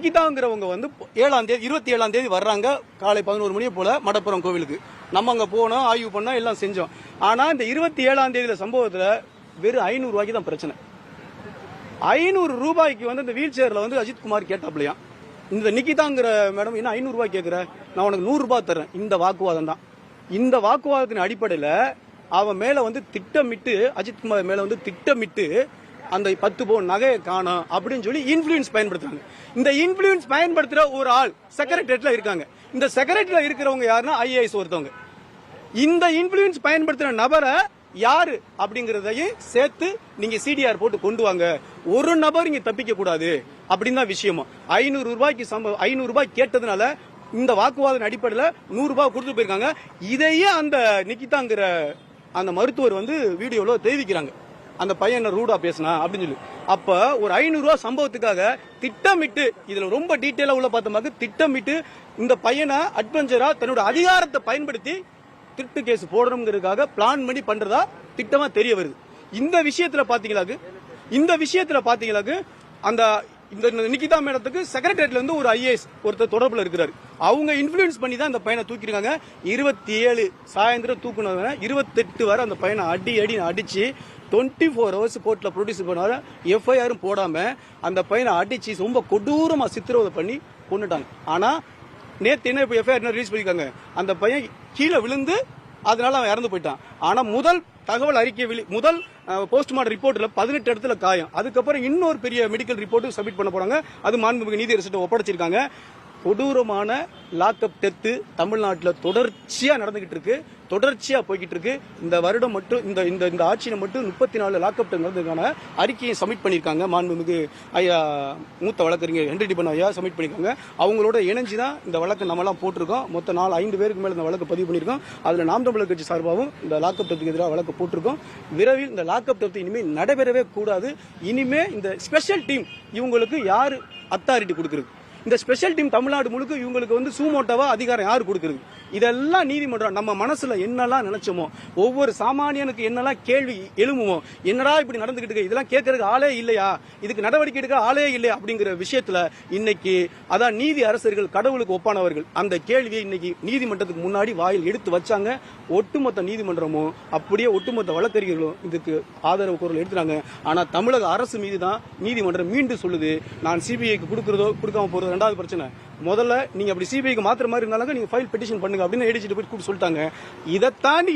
நிகிதாங்கிறவங்க வந்து ஏழாம் தேதி இருபத்தி ஏழாம் தேதி வர்றாங்க. காலை பதினோரு மணியை போல மடப்புறம் கோவிலுக்கு. நம்ம அங்க போனோம் ஆய்வு பண்ணோம் எல்லாம் செஞ்சோம். ஆனா இந்த இருபத்தி ஏழாம் தேதியில சம்பவத்துல வெறும் ஐநூறு ரூபாய்க்கு தான் பிரச்சனை. ஐநூறு ரூபாய்க்கு வந்து இந்த வீல் சேர்ல வந்து அஜித் குமார் கேட்டாப்லையா? இந்த நிக்கிதாங்கிற மேடம் என்ன ஐநூறு ரூபாய் கேட்குற நான் உனக்கு நூறு ரூபாய் தரேன் இந்த வாக்குவாதம் தான். இந்த வாக்குவாதத்தின் அடிப்படையில் அவன் மேல வந்து திட்டமிட்டு அஜித் குமார் மேல வந்து திட்டமிட்டு அந்த பத்து பவுன் நகையை காணும் அப்படின்னு சொல்லி இன்ஃபுளுன்ஸ் பயன்படுத்துறாங்க. இந்த இன்ஃபுளுன்ஸ் பயன்படுத்துற ஒரு ஆள் செக்ரட்டரியேட்ல இருக்காங்க. இந்த செக்ரட்டரியில இருக்கிறவங்க யாருன்னா ஐஏஎஸ் ஒருத்தவங்க. இந்த இன்ஃபுளுன்ஸ் பயன்படுத்துற நபரை யாரு அப்படிங்கறதையும் சேர்த்து நீங்க சிடிஆர் போட்டு கொண்டு வாங்க. ஒரு நபர் இங்க தப்பிக்க கூடாது அப்படின்னு தான் விஷயமா. ஐநூறு ரூபாய்க்கு சம்பவம் ஐநூறு ரூபாய் கேட்டதுனால இந்த வாக்குவாதம் அடிப்படையில் நூறு ரூபாய் கொடுத்து போயிருக்காங்க. இதையே அந்த நிக்கிதாங்கிற அந்த மருத்துவர் வந்து வீடியோவில் தெரிவிக்கிறாங்க. அந்த பையன் என்ன ரூடா பேசினா அப்படின்னு சொல்லி. அப்ப ஒரு ஐநூறுரூவா சம்பவத்துக்காக திட்டமிட்டு இதுல ரொம்ப டீட்டெயிலா உள்ள பார்த்தோம்னாக்க திட்டமிட்டு இந்த பையனை அட்வென்ச்சரா தன்னோட அதிகாரத்தை பயன்படுத்தி திருட்டு கேஸ் போடணுங்கிறதுக்காக பிளான் பண்ணி பண்றதா திட்டமா தெரிய வருது. இந்த விஷயத்துல பாத்தீங்களாக்கு இந்த விஷயத்துல பாத்தீங்களாக்கு அந்த இந்த நிகிதா மேடத்துக்கு செக்ரட்டரியட்ல இருந்து ஒரு ஐஏஎஸ் ஒருத்தர் தொடர்புல இருக்கிறாரு. அவங்க இன்ஃபுளுன்ஸ் பண்ணி தான் இந்த பையனை தூக்கிருக்காங்க இருபத்தி ஏழு சாயந்தரம் தூக்குனவங்க இருபத்தெட்டு வரை அந்த பையனை அடி அடி அடிச்சு டுவெண்ட்டி ஃபோர் ஹவர்ஸ் கோர்ட்டில் ப்ரொடியூஸ் பண்ணாரு எஃப்ஐஆரும் போடாமல் அந்த பையனை அடிச்சு ரொம்ப கொடூரமாக சித்திரவதை பண்ணி கொண்டுட்டாங்க ஆனால் நேற்று என்ன இப்போ எஃப்ஐஆர் ரிலீஸ் பண்ணியிருக்காங்க அந்த பையன் கீழே விழுந்து அதனால அவன் இறந்து போயிட்டான். ஆனால் முதல் தகவல் அறிக்கை வெளி முதல் போஸ்ட்மார்டம் ரிப்போர்ட்டில் பதினெட்டு இடத்துல காயம். அதுக்கப்புறம் இன்னொரு பெரிய மெடிக்கல் ரிப்போர்ட்டும் சப்மிட் பண்ண போகிறாங்க அது மாண்புமிகு நீதி அரசு ஒப்படைச்சிருக்காங்க. கொடூரமான லாக்அப் டெத்து தமிழ்நாட்டில் தொடர்ச்சியாக நடந்துகிட்டு இருக்கு. தொடர்ச்சியாக போய்கிட்டு இருக்கு இந்த வருடம் மட்டும் இந்த இந்த இந்த ஆட்சியில் மட்டும் முப்பத்தி நாலு லாக்அப் நடந்ததுக்கான அறிக்கையை சப்மிட் பண்ணியிருக்காங்க. மாண்புமிகு ஐயா மூத்த வழக்கறிஞர் ஹென்ரி டிபன் ஐயா சப்மிட் பண்ணியிருக்காங்க. அவங்களோட இணைஞ்சு தான் இந்த வழக்கு நம்மலாம் போட்டிருக்கோம். மொத்த நாலு ஐந்து பேருக்கு மேலே இந்த வழக்கு பதிவு பண்ணியிருக்கோம். அதில் நாம் தமிழர் கட்சி சார்பாகவும் இந்த லாக்அப் தத்துக்கு எதிராக வழக்கு போட்டிருக்கோம். விரைவில் இந்த லாக்அப் டெத் இனிமேல் நடைபெறவே கூடாது. இனிமே இந்த ஸ்பெஷல் டீம் இவங்களுக்கு யார் அத்தாரிட்டி கொடுக்குறது? இந்த ஸ்பெஷல் டீம் தமிழ்நாடு முழுக்க இவங்களுக்கு வந்து சூமோட்டோவா அதிகாரம் யார் கொடுக்குறது? இதெல்லாம் நீதிமன்றம் நம்ம மனசுல என்னெல்லாம் நினைச்சோமோ ஒவ்வொரு சாமானியனுக்கு என்னெல்லாம் கேள்வி எழுமுமோ என்னடா இப்படி நடந்துகிட்டு இருக்கு? இதெல்லாம் கேட்கறதுக்கு ஆளே இல்லையா? இதுக்கு நடவடிக்கை எடுக்க ஆளே இல்லையா அப்படிங்கிற விஷயத்துல இன்னைக்கு அதான் நீதி அரசர்கள் கடவுளுக்கு ஒப்பானவர்கள் அந்த கேள்வியை இன்னைக்கு நீதிமன்றத்துக்கு முன்னாடி வாயில் எடுத்து வச்சாங்க. ஒட்டுமொத்த நீதிமன்றமும் அப்படியே ஒட்டுமொத்த வழக்கறிஞர்களும் இதுக்கு ஆதரவு குரல் எடுத்துறாங்க ஆனா தமிழக அரசு மீது தான் நீதிமன்றம் மீண்டும் சொல்லுது. நான் சிபிஐக்கு கொடுக்கறதோ கொடுக்காம போறதோ ரெண்டாவது பிரச்சனை. முதல்ல நீங்க அப்படி சிபிஐக்கு மாத்திர மாதிரி இருந்தாலும் நீங்க ஃபைல் பெட்டிஷன் பண்ணுங்க அப்படின்னு ஏடிஜிட்டு போய் கூப்பிட்டு சொல்லிட்டாங்க. இதை தாண்டி